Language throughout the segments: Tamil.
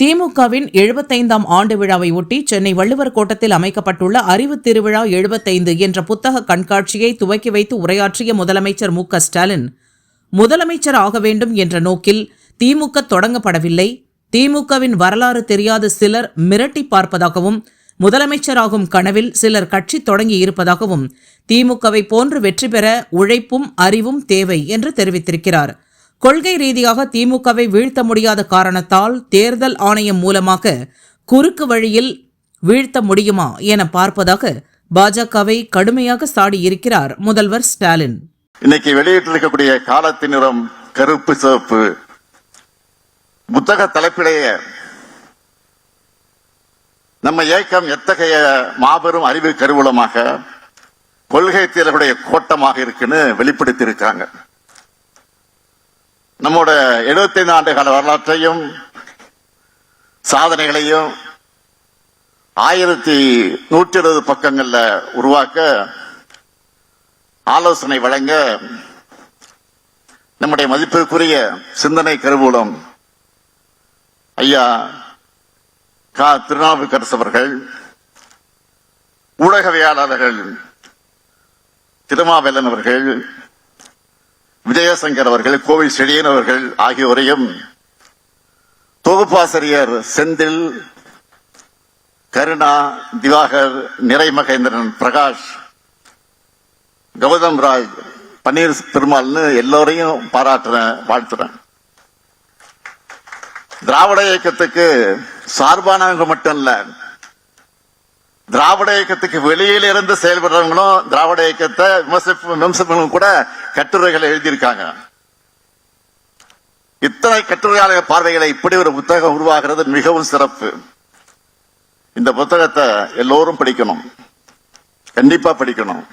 திமுகவின் எழுபத்தைந்தாம் ஆண்டு விழாவை ஒட்டி சென்னை வள்ளுவர் கோட்டத்தில் அமைக்கப்பட்டுள்ள அறிவு திருவிழா எழுபத்தைந்து என்ற புத்தக கண்காட்சியை துவக்கி வைத்து உரையாற்றிய முதலமைச்சர் மு ஸ்டாலின் முதலமைச்சர் ஆக வேண்டும் என்ற நோக்கில் திமுக தொடங்கப்படவில்லை. திமுகவின் வரலாறு தெரியாத சிலர் மிரட்டி பார்ப்பதாகவும் முதலமைச்சராகும் கனவில் சிலர் கட்சி தொடங்கி இருப்பதாகவும் திமுகவை போன்று வெற்றி பெற உழைப்பும் அறிவும் தேவை என்று தெரிவித்திருக்கிறார். கொள்கை ரீதியாக திமுகவை வீழ்த்த முடியாத காரணத்தால் தேர்தல் ஆணையம் மூலமாக குறுக்கு வழியில் வீழ்த்த முடியுமா என பார்ப்பதாக பாஜகவை கடுமையாக சாடியிருக்கிறார் முதல்வர் ஸ்டாலின். இன்னைக்கு வெளியிட்டிருக்கக்கூடிய காலத்தின் நிறம் கருப்பு சிவப்பு. புத்தக தலைப்பிலேயே நம்ம இயக்கம் எத்தகைய மாபெரும் அறிவு கருவூலமாக கொள்கை தேர்தலுடைய கோட்டமாக இருக்குன்னு வெளிப்படுத்தி நம்மோட நம்மோட 75 ஆண்டு கால வரலாற்றையும் சாதனைகளையும் ஆயிரத்தி நூற்றி இருபது பக்கங்கள்ல உருவாக்க ஆலோசனை வழங்க நம்முடைய மதிப்பிற்குரிய சிந்தனை கருவூலம் ஐயா கா. திருநாவுக்கரசு அவர்கள் ஊடகவியலாளர்கள் திருமாவேலன் அவர்கள் விஜயசங்கர் அவர்கள் கோவை செழியன் அவர்கள் ஆகியோரையும் தொகுப்பாசிரியர் செந்தில் கருணா திவாகர் நிறைமகேந்திரன் பிரகாஷ் கௌதம் ராஜ் பன்னீர் பெருமாள்னு எல்லோரையும் பாராட்டுறேன் வாழ்த்துறேன். திராவிட இயக்கத்துக்கு சார்பானவங்க மட்டும் இல்ல திராவிட இயக்கத்துக்கு வெளியில இருந்து செயல்படுறவங்களும் திராவிட இயக்கத்தை விமர்சிப்பவங்களும் கூட கட்டுரைகளை எழுதியிருக்காங்க. இத்தனை கட்டுரையாளர் பார்வைகளை இப்படி ஒரு புத்தகம் உருவாகிறது மிகவும் சிறப்பு. இந்த புத்தகத்தை எல்லோரும் படிக்கணும். கண்டிப்பா படிக்கணும்.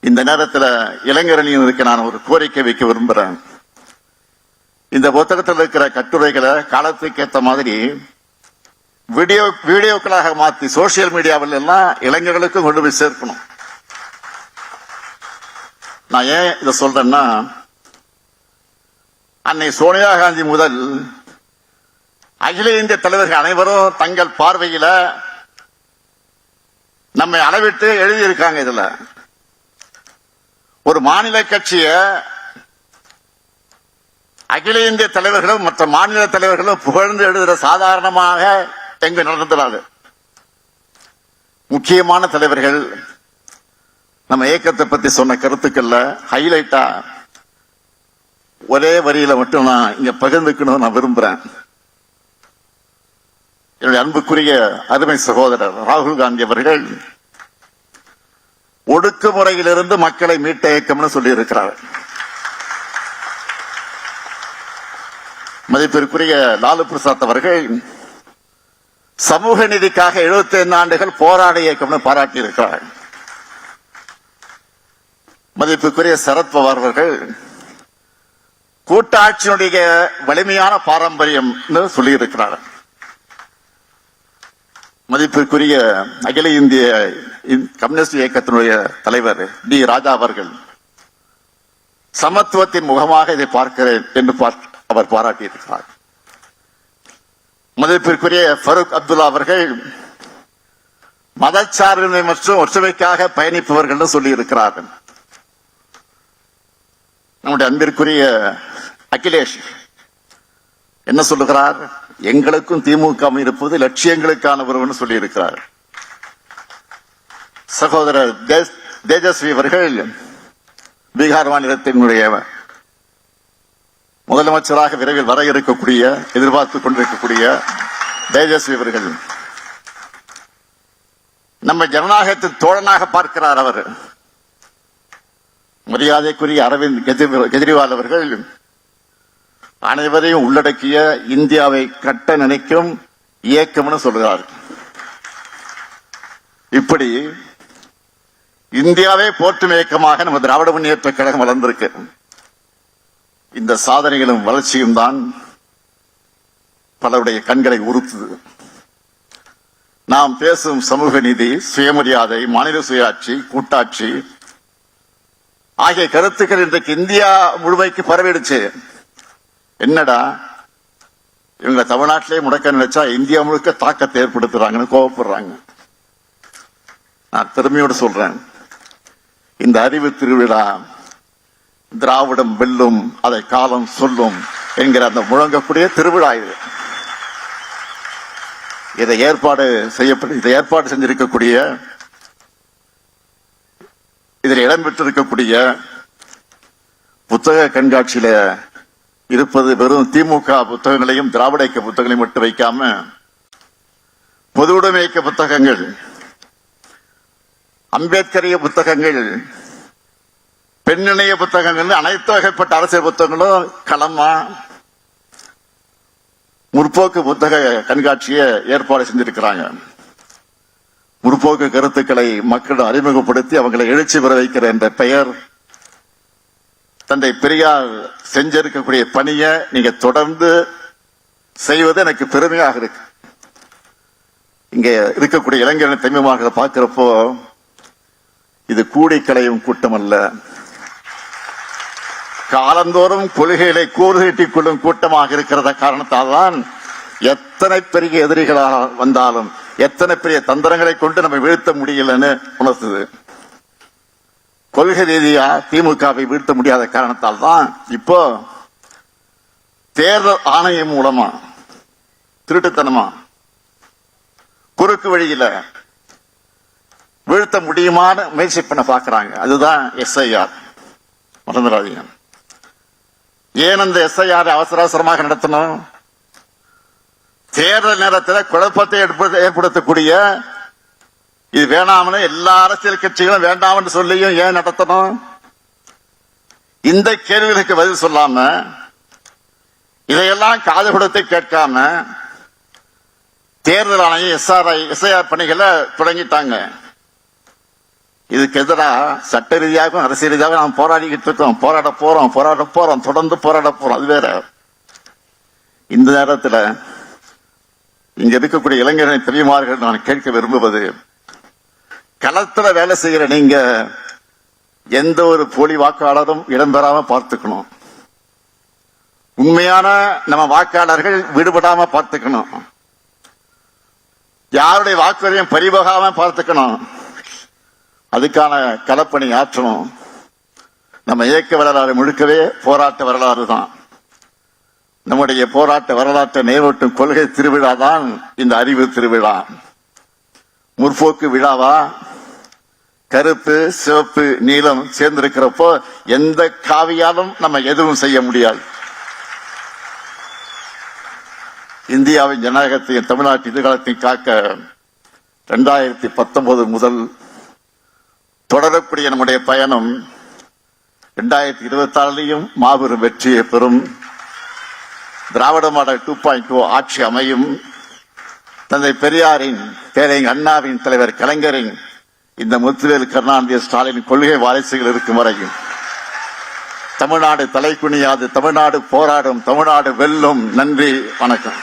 இந்த நேரத்தில் இளைஞரணியினருக்கு நான் ஒரு கோரிக்கை வைக்க விரும்புறேன். இந்த புத்தகத்தில் இருக்கிற கட்டுரைகளை காலத்துக்கு ஏற்ற மாதிரி வீடியோ வீடியோக்களாக மாற்றி சோசியல் மீடியாவில் எல்லாம் இளைஞர்களுக்கும் கொண்டு போய் சேர்க்கணும். நான் ஏன் இதை சொல்றேன்னா அன்னை சோனியா காந்தி முதல் அகில இந்திய தலைவர்கள் அனைவரும் தங்கள் பார்வையில நம்மை அளவிட்டு எழுதியிருக்காங்க இதுல. ஒரு மாநில கட்சிய அகில இந்திய தலைவர்களும் மற்ற மாநில தலைவர்களும் புகழ்ந்து எழுதுகிற சாதாரணமாக எங்க நடந்துடாது முக்கியமான தலைவர்கள் நம்ம இயக்கத்தை பத்தி சொன்ன கருத்துக்கள்ல ஹைலைட்டா ஒரே வரியில மட்டும் நான் இங்க பகிர்ந்துக்கணும் நான் விரும்புறேன். என்னுடைய அன்புக்குரிய அருமை சகோதரர் ராகுல் காந்தி அவர்கள் ஒடுக்குமுறையிலிருந்து மக்களை மீட்ட இயக்கம்னு சொல்லி இருக்கிறார் மதிப்பிற்குரிய லாலு பிரசாத் அவர்கள் சமூக நீதிக்காக 75 ஆண்டுகள் போராட இயக்கம்னு பாராட்டி இருக்கிறார் மதிப்புக்குரிய சரத்பவார் அவர்கள் கூட்டாட்சியினுடைய வலிமையான பாரம்பரியம்னு சொல்லியிருக்கிறார் மதிப்பிற்குரிய அகில இந்திய கம்யூனிஸ்ட் இயக்கத்தினுடைய தலைவர் டி ராஜா அவர்கள் சமத்துவத்தின் முகமாக இதை பார்க்கிறேன் என்று பார்க்க அவர் பாராட்டியிருக்கிறார். மதிப்பிற்குரிய ஃபருக் அப்துல்லா அவர்கள் மதச்சார்பின்மை மற்றும் ஒற்றுமைக்காக பயணிப்பவர்கள் சொல்லி இருக்கிறார்கள் நம்முடைய அன்பிற்குரிய அகிலேஷ் என்ன சொல்லுகிறார்? எங்களுக்கும் திமுக இருப்பது லட்சியங்களுக்கான ஒருவன் சொல்லி இருக்கிறார் சகோதரர் தேஜஸ்வி அவர்கள் பீகார் மாநிலத்தினுடைய முதலமைச்சராக விரைவில் வர இருக்கக்கூடிய எதிர்பார்த்து கொண்டிருக்கக்கூடிய தேஜஸ்வி அவர்கள் நம்ம ஜனநாயகத்தின் தோழனாக பார்க்கிறார் அவர். மரியாதைக்குரிய அரவிந்த் கெஜ்ரிவால் அவர்கள் அனைவரையும் உள்ளடக்கிய இந்தியாவை கட்ட நினைக்கும் இயக்கம்னு சொல்கிறார். இப்படி இந்தியாவே போற்றும் இயக்கமாக நம்ம திராவிட முன்னேற்ற கழகம் வளர்ந்திருக்கு. இந்த சாதனைகளும் வளர்ச்சியும் தான் பலருடைய கண்களை உறுத்துது. நாம் பேசும் சமூக நீதி சுயமரியாதை மாநில சுயாட்சி கூட்டாட்சி ஆகிய கருத்துக்கள் இன்றைக்கு இந்தியா முழுமைக்கு பரவிடுச்சு. என்னடா? இவங்க தமிழ்நாட்டிலே முடக்க நினைச்சா இந்தியா முழுக்க தாக்கத்தை ஏற்படுத்துறாங்கன்னு கோவப்படுறாங்க. நான் திறமையோடு சொல்றேன். இந்த அறிவு திருவிழா திராவிடம் வெல்லும் அதை காலம் சொல்லும் என்கிற அந்த முழங்கக்கூடிய திருவிழா இது. இதை ஏற்பாடு செய்யப்பட்டு இதை ஏற்பாடு செஞ்சிருக்கக்கூடிய இதில் இடம்பெற்றிருக்கக்கூடிய புத்தக கண்காட்சியில இருப்பது வெறும் திமுக புத்தகங்களையும் திராவிட இயக்க புத்தகங்களையும் மட்டும் வைக்காம பொது உடைமை இயக்க புத்தகங்கள் அம்பேத்கரிய புத்தகங்கள் பெண்ணிணைய புத்தகங்கள் அனைத்து வகைப்பட்ட அரசியல் புத்தகங்களும் களமா முற்போக்கு புத்தக கண்காட்சியை ஏற்பாடு செஞ்சிருக்கிறாங்க. முற்போக்கு கருத்துக்களை மக்களிடம் அறிமுகப்படுத்தி அவங்களை எழுச்சி பெற வைக்கிற என்ற பெயர். தந்தை பெரியார் செஞ்சிருக்கக்கூடிய பணியை நீங்க தொடர்ந்து செய்வது எனக்கு பெருமையாக இருக்கு. இங்க இருக்கக்கூடிய இளைஞர்கள் தமிழமாக பார்க்கிறப்போ இது கூடி கலையும் கூட்டம் அல்ல காலந்தோறும் கொள்கைகளை கூறுகட்டிக் கொள்ளும் கூட்டமாக இருக்கிறத காரணத்தால் தான் எத்தனை பெரிய எதிரிகளாக வந்தாலும் எத்தனை பெரிய தந்திரங்களை கொண்டு நம்ம வீழ்த்த முடியலன்னு உணர்த்துது. கொள்கை ரீதியா திமுகவை வீழ்த்த முடியாத காரணத்தால் தான் இப்போ தேர்தல் ஆணையம் மூலமா திருட்டுத்தனமா குறுக்கு வழியில வீழ்த்த முடியுமான்னு முயற்சி பண்ண பாக்குறாங்க அதுதான் எஸ்ஐஆர். மறந்துடாதீங்க. ஏன் அந்த எஸ்ஐஆர் அவசர அவசரமாக நடத்தணும்? தேர்தல் நேரத்தில் குழப்பத்தை ஏற்படுத்த- ஏற்படுத்தக்கூடிய இது வேணாம்னு எல்லா அரசியல் கட்சிகளும் வேண்டாம்னு சொல்லியும் ஏன் நடத்தணும்? இந்த கேள்விகளுக்கு பதில் சொல்லாம இதையெல்லாம் காது கொடுத்து கேட்காம தேர்தல் ஆணையம் எஸ்ஆர்ஐ எஸ்ஐஆர் பணிகளை தொடங்கிட்டாங்க. இதுக்கு எதிராக சட்ட ரீதியாகவும் அரசியல் ரீதியாகவும் நாம் போராடிக்கிட்டு இருக்கோம். போராட போறோம் போராட போறோம் தொடர்ந்து போராட போறோம். அது வேற. இந்த நேரத்தில் இங்க இருக்கக்கூடிய இளைஞர்களின் பெரியமார்கள் நான் கேட்க விரும்புவது களத்துல வேலை செய்யற நீங்க எந்த ஒரு போலி வாக்காளரும் இடம்பெறாம பார்த்துக்கணும். உண்மையான நம்ம வாக்காளர்கள் விடுபடாம பார்த்துக்கணும். யாருடைய வாக்குறையும் பறிபோகாம பார்த்துக்கணும். அதுக்கான களப்பணி ஆற்றணும். நம்ம இயக்க வரலாறு முழுக்கவே போராட்ட வரலாறு தான். நம்முடைய போராட்ட வரலாற்றை நேரூட்டும் கொள்கை திருவிழா தான் இந்த அறிவு திருவிழா. முற்போக்கு விழாவா? கருப்பு சிவப்பு நீலம் சேர்ந்திருக்கிறப்போ எந்த காவியாலும் நம்ம எதுவும் செய்ய முடியாது. இந்தியாவின் ஜனநாயகத்தையும் தமிழ்நாட்டு எதிர்காலத்தையும் காக்க ரெண்டாயிரத்தி பத்தொன்பது முதல் தொடரக்கூடிய நம்முடைய பயணம் இரண்டாயிரத்தி இருபத்தி ஆறுலையும் மாபெரும் வெற்றியை பெறும். திராவிட மாடல் டூ பாயிண்ட் ஆட்சி அமையும். தந்தை பெரியாரின் பேரைங் அண்ணாவின் தலைவர் கலைஞரின் இந்த முத்துவேல் கருணாநிதி ஸ்டாலின் கொள்கை வாரிசுகள் இருக்கும் வரையும். தமிழ்நாடு தலைக்குனியாது தமிழ்நாடு போராடும் தமிழ்நாடு வெல்லும். நன்றி வணக்கம்.